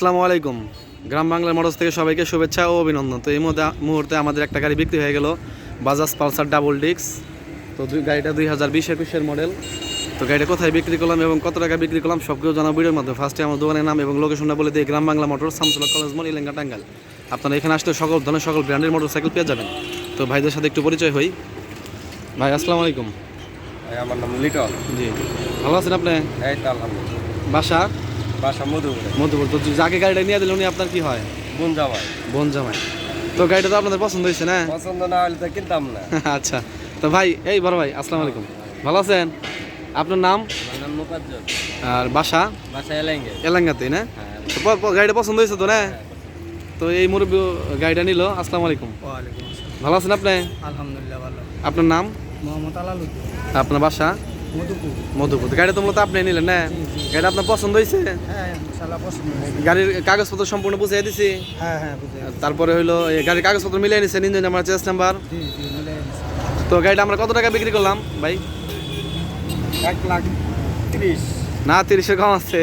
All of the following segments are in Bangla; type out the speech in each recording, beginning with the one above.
আসসালামু আলাইকুম। গ্রাম বাংলার মোটরস থেকে সবাইকে শুভেচ্ছা ও অভিনন্দন। তো এই মুহূর্তে মুহূর্তে আমাদের একটা গাড়ি বিক্রি হয়ে গেল বাজাজ পালসার ডাবল ডিক্স তো দুই গাড়িটা দুই হাজার বিশ একুশের মডেল তো গাড়িটা কোথায় বিক্রি করলাম এবং কত টাকা বিক্রি করলাম সব কিছু জানাব ভিডিওর মধ্যে। ফার্স্টে আমার দোকানের নাম এবং লোকেশনটা বলে দিয়ে গ্রাম বাংলা মোটর সামসুল্লাহ কলেজ মোড় ইলেঙ্গা টাঙ্গাল আপনারা এখানে আসলে সকল ধরনের সকল ব্র্যান্ডের মোটরসাইকেল পেয়ে যাবেন। তো ভাইদের সাথে একটু পরিচয় হই। ভাই আসসালামু আলাইকুম। আমার নাম লিটল। জি। ভালো আছেন আপনি? এই তো আলহামদুলিল্লাহ। বাসা? বাসা মধুপুরে। মধ্যপুর তো যাকে গাড়িটা নিয়ে দিলেন উনি আপনার কি হয়? বোন জামাই। বোন জামাই। তো গাড়িটা তো আপনাদের পছন্দ হয়েছে না? পছন্দ না হলে তো কিনতাম না। আচ্ছা। তো ভাই এই বড় ভাই আসসালামু আলাইকুম। ভালো আছেন? আপনার নাম? নাম মুকাজ্জল আর বাসা? বাসা এলেঙ্গে। এলাঙ্গাতে না? হ্যাঁ। গাড়িটা পছন্দ হয়েছে তো না? তো এই মুরব্বী গাড়িটা নিল আসসালামু আলাইকুম। ওয়ালাইকুম ভালো আছেন আপনি? আলহামদুলিল্লাহ ভালো। আপনার নাম? মোহাম্মদ আলালুদ্দিন আপনার বাসা? মধুপুর। গাড়িটা তো মূলত আপনি নিলেন না? গাড়িটা আপনার পছন্দ হয়েছে? হ্যাঁ পছন্দ গাড়ির কাগজপত্র সম্পূর্ণ বুঝিয়ে দিছি। হ্যাঁ হ্যাঁ বুঝে তারপরে হইল গাড়ির কাগজপত্র মিলিয়ে নিছেন ইঞ্জিন নাম্বার চেস নাম্বার? তো গাড়িটা আমরা কত টাকা বিক্রি করলাম ভাই? এক লাখ তিরিশ। না তিরিশের কম আছে।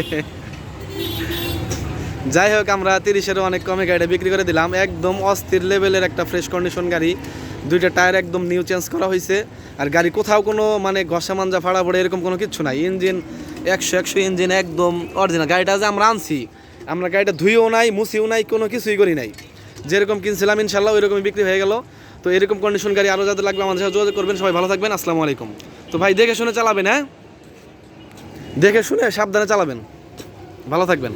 যাই হোক আমরা তিরিশেরও অনেক কমে গাড়িটা বিক্রি করে দিলাম। একদম অস্থির লেভেলের একটা ফ্রেশ কন্ডিশন গাড়ি। দুইটা টায়ার একদম নিউ চেঞ্জ করা হয়েছে আর গাড়ি কোথাও কোনো মানে ঘষা মাঞ্জা ফাড়া পড়ে এরকম কোনো কিছু নাই। ইঞ্জিন একশো একশো ইঞ্জিন একদম অরিজিনাল গাড়িটা যে আমরা আনছি, আমরা গাড়িটা ধুইও নাই, মুছিও নাই, কোনো কিছুই করি নাই। যেরকম কিনছিলাম ইনশাল্লাহ ওই রকমই বিক্রি হয়ে গেল। তো এরকম কন্ডিশন গাড়ি আরও যাদের লাগবে আমাদের সাথে যোগাযোগ করবেন। সবাই ভালো থাকবেন। আসসালামু আলাইকুম। তো ভাই, দেখে শুনে চালাবেন হ্যাঁ? দেখে শুনে সাবধানে চালাবেন। ভালো থাকবেন।